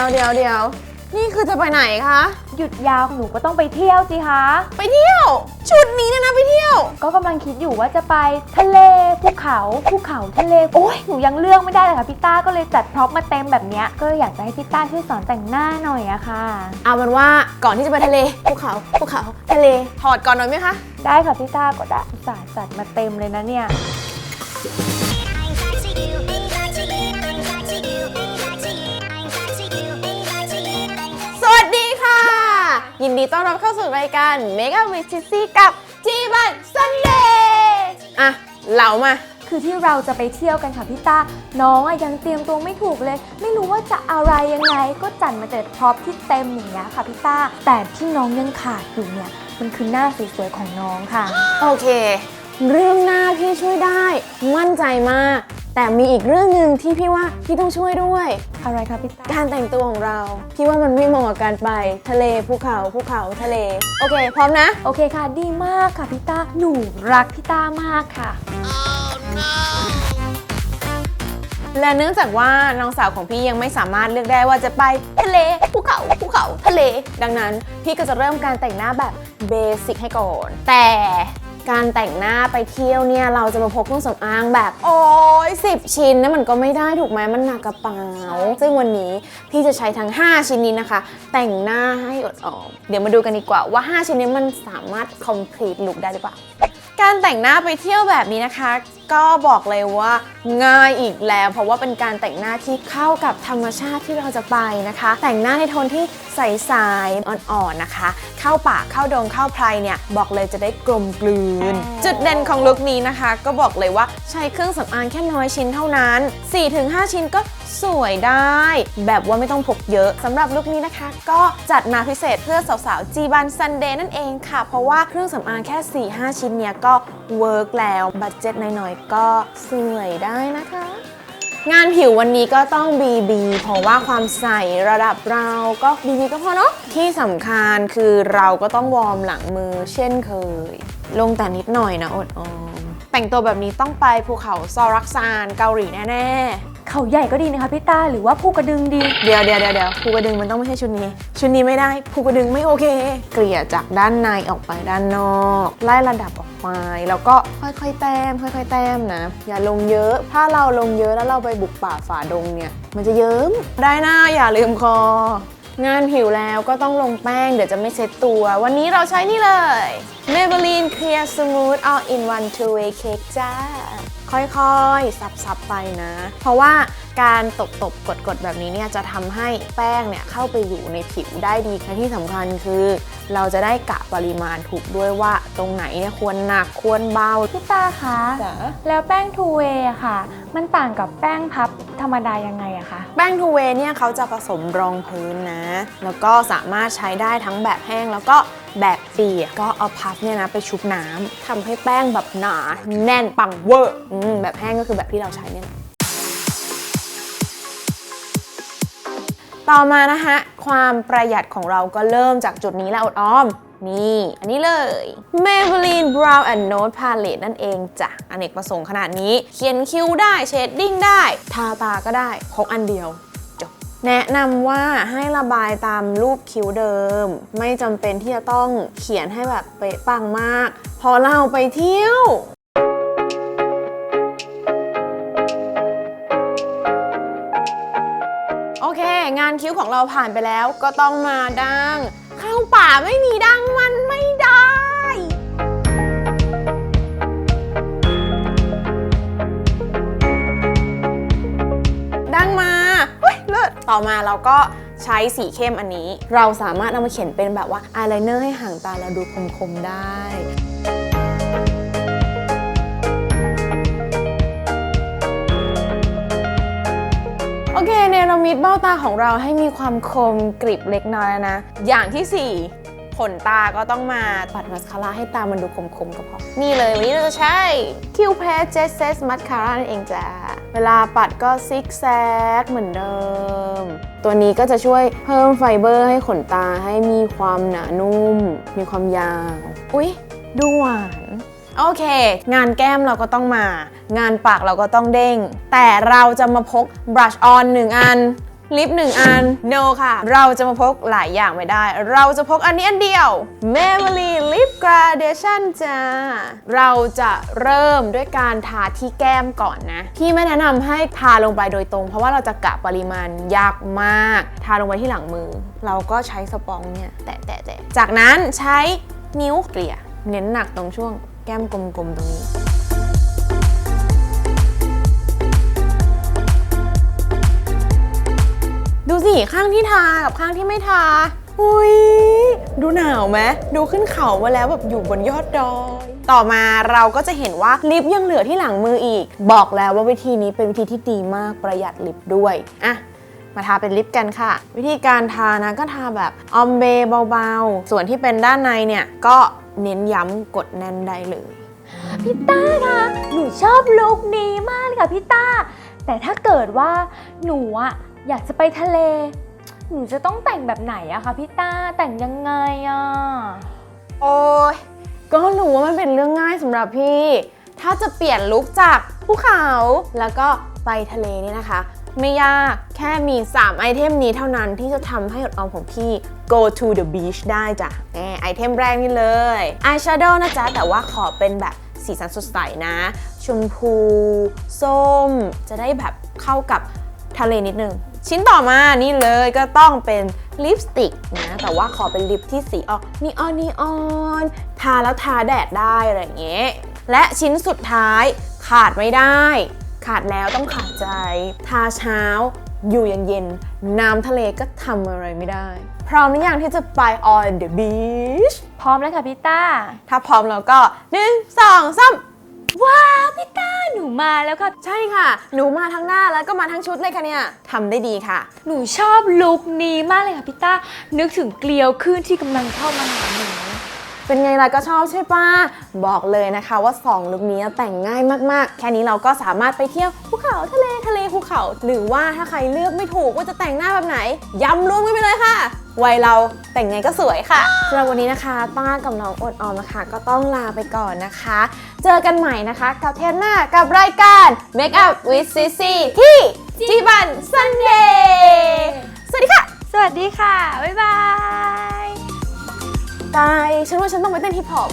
ยวเดี๋ยวเดี๋ยวนี่คือจะไปไหนคะ หยุดยาวหนูก็ต้องไปเที่ยวสิคะ ไปเที่ยว ชุดนี้เนี่ยนะไปเที่ยว ก็กำลังคิดอยู่ว่าจะไปทะเลภูเขาภูเขาทะเลโอ้ยหนูยังเลือกไม่ได้เลยค่ะพี่ต้าก็เลยจัดพร็อพมาเต็มแบบเนี้ยก็เลยอยากจะให้พี่ต้าช่วยสอนแต่งหน้าหน่อยอะค่ะ เอาเป็นว่าก่อนที่จะไปทะเลภูเขาภูเขาทะเลถอดก่อนหน่อยไหมคะได้ค่ะพี่ต้าก็ได้อุตสาห์จัดมาเต็มเลยนะเนี่ย I'm back to you, I'm back to you, ยินดีต้อนรับเข้าสู่รายการ Mega w i t c กับจีบันซันเดย์อะเหลามา คือที่เราจะไปเที่ยวกันค่ะพี่ต้าน้องอะยังเตรียมตัวไม่ถูกเลย ไม่รู้ว่าจะอะไรยังไง ก็จัดมาแต่พร็อพที่เต็มอย่างเงี้ยค่ะพี่ต้าแต่ที่น้องยังขาดอยู่เนี่ย มันคือหน้าสวยๆของน้องค่ะ โอเค เรื่องหน้าพี่ช่วยได้ มั่นใจมาก แต่มีอีกเรื่องหนึ่งที่พี่ว่าพี่ต้องช่วยด้วย อะไรคะพี่ต้าการแต่งตัวของเรา พี่ว่ามันไม่เหมาะกับการไปทะเลภูเขาภูเขาทะเล โอเค พร้อมนะ โอเคค่ะ ดีมากค่ะพี่ต้าหนูรักพี่ต้ามากค่ะ และเนื่องจากว่าน้องสาวของพี่ยังไม่สามารถเลือกได้ว่าจะไปทะเลภูเขาภูเขาทะเล ดังนั้นพี่ก็จะเริ่มการแต่งหน้าแบบเบสิกให้ก่อน แต่ การแต่งหน้าไปเที่ยวเนี่ยเราจะมาพกเครื่องสำอางแบบ โอ้ยสิบชิ้นนะมันก็ไม่ได้ถูกไหมมันหนักกระเป๋า ซึ่งวันนี้พี่จะใช้ทั้ง 5 ชิ้นนี้นะคะ แต่งหน้าให้อดออมเดี๋ยวมาดูกันดีกว่าว่า 5 ชิ้นนี้มันสามารถ complete look ได้หรือเปล่าการแต่งหน้าไปเที่ยวแบบนี้นะคะ ก็บอกเลยว่าง่ายอีกแล้ว เพราะว่าเป็นการแต่งหน้าที่เข้ากับธรรมชาติที่เราจะไปนะคะ แต่งหน้าในโทนที่ ใสๆอ่อนๆนะคะ เข้าป่าเข้าดงเข้าไพรเนี่ยบอกเลยจะได้กลมกลืน จุดเด่นของลุคนี้นะคะ ก็บอกเลยว่าใช้เครื่องสำอางแค่น้อยชิ้นเท่านั้น 4-5 ชิ้นก็สวยได้ แบบว่าไม่ต้องพกเยอะสำหรับลุคนี้นะคะ ก็จัดมาพิเศษเพื่อสาวๆจีบันซันเดย์นั่นเองค่ะ เพราะว่าเครื่องสำอางแค่ 4-5 ชิ้นเนี่ยก็เวิร์กแล้วบัตเจ็ตน้อยๆก็สวยได้นะคะ งานผิววันนี้ก็ต้อง BB เพราะว่าความใสระดับเราก็ BB ก็พอเนาะที่สำคัญคือเราก็ต้องวอร์มหลังมือเช่นเคย ลงแต่นิดหน่อยนะอดออมแต่งตัวแบบนี้ต้องไปภูเขาซอรักซานเกาหลีแน่ ๆ เขาใหญ่ก็ดีนะคะพี่ต้าหรือว่าภูกระดึงดี เดี๋ยวเดี๋ยวเดี๋ยวเดี๋ยวภูกระดึงมันต้องไม่ใช่ชุดนี้ ชุดนี้ไม่ได้ภูกระดึงไม่โอเค เกลี่ยจากด้านในออกไปด้านนอก ไล่ระดับออกไปแล้วก็ค่อยๆแต้ม ค่อยๆแต้มนะ อย่าลงเยอะ ถ้าเราลงเยอะแล้วเราไปบุกป่าฝ่าดงเนี่ย มันจะเยิ้มได้นะอย่าลืมคองานผิวแล้วก็ต้องลงแป้งเดี๋ยวจะไม่เซ็ตตัว วันนี้เราใช้นี่เลย Maybelline Clear Smooth All in One Two Way Cake จ้า ค่อยๆซับๆไปนะ เพราะว่าการตบๆกดๆ แบบนี้เนี่ยจะทำให้แป้งเนี่ยเข้าไปอยู่ในผิวได้ดีและที่สำคัญคือ เราจะได้กะปริมาณถูกด้วยว่าตรงไหนเนี่ยควรหนักควรเบาพี่ต้าคะจ๋าแล้วแป้งทูเวย์อะค่ะ มันต่างกับแป้งพับธรรมดายังไงอะคะแป้งทูเวย์เนี่ยเขาจะผสมรองพื้นนะ แล้วก็สามารถใช้ได้ทั้งแบบแห้งแล้วก็ แบบเปียกก็เอาพับเนี่ยนะไปชุบน้ำทำให้แป้งแบบหนาแน่นปังเวอร์อืมแบบแห้งก็คือแบบที่เราใช้เนี่ยแหละต่อมานะคะความประหยัดของเราก็เริ่มจากจุดนี้แล้วอดอ้อม นี่ อันนี้เลย Maybelline Brow and Nose Palette นั่นเองจ้ะอเนกประสงค์ขนาดนี้ เขียนคิ้วได้ เชดดิ้งได้ ทาตาก็ได้พกอันเดียวจบ แนะนำว่าให้ระบายตามรูปคิ้วเดิม ไม่จำเป็นที่จะต้องเขียนให้แบบเป๊ะปังมาก พอเราไปเที่ยวโอเค งานคิ้วของเราผ่านไปแล้วก็ต้องมาดังเข้าป่าไม่มี มาเราก็ใช้สีเข้มอันนี้ เราสามารถเอามาเขียนเป็นแบบว่าอายไลเนอร์ให้ห่างตาเราดูคมๆได้โอเคเนรมิตเบ้าตาของเราให้มีความคมกริบเล็กน้อยนะ อย่างที่ 4 ขนตาก็ต้องมาปัดมัสคาร่าให้ตามันดูคมๆก็พอ นี่เลยวันนี้เราจะใช้คิวแพสเจสเซสมัสคาร่านั่นเองจ้า เวลาปัดก็ซิกแซกเหมือนเดิม ตัวนี้ก็จะช่วยเพิ่มไฟเบอร์ให้ขนตาให้มีความหนานุ่ม มีความยาว อุ๊ย ดูหวานโอเค งานแก้มเราก็ต้องมา งานปากเราก็ต้องเด้ง แต่เราจะมาพกบรัชออนหนึ่งอัน ลิปหนึ่งอัน no ค่ะ เราจะมาพกหลายอย่างไม่ได้ เราจะพกอันนี้อันเดียว Maybelline Lip Gradation จ้า เราจะเริ่มด้วยการทาที่แก้มก่อนนะพี่ไม่แนะนำให้ทาลงไปโดยตรง เพราะว่าเราจะกะปริมาณยากมาก ทาลงไปที่หลังมือ เราก็ใช้สปองเนี่ยแตะแตะแตะจากนั้นใช้นิ้วเกลี่ย เน้นหนักตรงช่วงแก้มกลมๆตรงนี้ ดูสิ ข้างที่ทากับข้างที่ไม่ทา อุ้ย ดูหนาวไหมดูขึ้นเขามาแล้วแบบอยู่บนยอดดอย ต่อมาเราก็จะเห็นว่าลิปยังเหลือที่หลังมืออีก บอกแล้วว่าวิธีนี้เป็นวิธีที่ดีมากประหยัดลิปด้วยอะมาทาเป็นลิปกันค่ะ วิธีการทานะก็ทาแบบออมเบเบาๆ ส่วนที่เป็นด้านในเนี่ย ก็เน้นย้ำกดแน่นได้เลยพี่ต้าคะหนูชอบลุคนี้มากเลยค่ะพี่ต้า แต่ถ้าเกิดว่าหนูอะ อยากจะไปทะเล หนูจะต้องแต่งแบบไหนอะคะพี่ต้าแต่งยังไงอะโอ้ยก็รู้ว่ามันเป็นเรื่องง่ายสำหรับพี่ ถ้าจะเปลี่ยนลุคจากภูเขาแล้วก็ไปทะเลเนี่ยนะคะ ไม่ยากแค่มี 3 ไอเทมนี้เท่านั้นที่จะทำให้อดออมของพี่ go to the beach ได้จ้ะแหมไอเทมแรกนี่เลยอายแชโดว์นะจ๊ะ แต่ว่าขอเป็นแบบสีสันสดใสนะ ชมพู ส้ม จะได้แบบเข้ากับทะเลนิดนึง ชิ้นต่อมานี่เลยก็ต้องเป็นลิปสติกนะ แต่ว่าขอเป็นลิปที่สีออกนีออนนีออนทาแล้วทาแดดได้อะไรอย่างเงี้ยและชิ้นสุดท้ายขาดไม่ได้ ขาดแล้วต้องขาดใจ ทาเช้าอยู่เย็นๆ น้ำทะเลก็ทำอะไรไม่ได้ พร้อมหรือยังที่จะไป on the beach พร้อมแล้วค่ะพี่ต้า ถ้าพร้อมแล้วก็ 1 2 3 ว้าวพี่ต้าหนูมาแล้วค่ะ ใช่ค่ะ หนูมาทั้งหน้าแล้วก็มาทั้งชุดเลยค่ะเนี่ยทำได้ดีค่ะ หนูชอบลุคนี้มากเลยค่ะพี่ต้า นึกถึงเกลียวขึ้นที่กำลังเข้ามาหาหนู เป็นไงล่ะก็ชอบใช่ปะบอกเลยนะคะว่า2ลุคนี้แต่งง่ายมากๆ แค่นี้เราก็สามารถไปเที่ยวภูเขาทะเลทะเลภูเขา หรือว่าถ้าใครเลือกไม่ถูกว่าจะแต่งหน้าแบบไหนย้ำรวมกันไปเลยค่ะ วัยเราแต่งไงก็สวยค่ะสำหรับวันนี้นะคะ ป้ากับน้องอดออมนะคะ ก็ต้องลาไปก่อนนะคะ เจอกันใหม่นะคะ กับเทปหน้ากับรายการ Make Up with Cici ที่จีบัน Sunday สวัสดีค่ะ สวัสดีค่ะ บ๊ายบายตายฉันว่าฉันต้องไปเต้นฮิปฮอป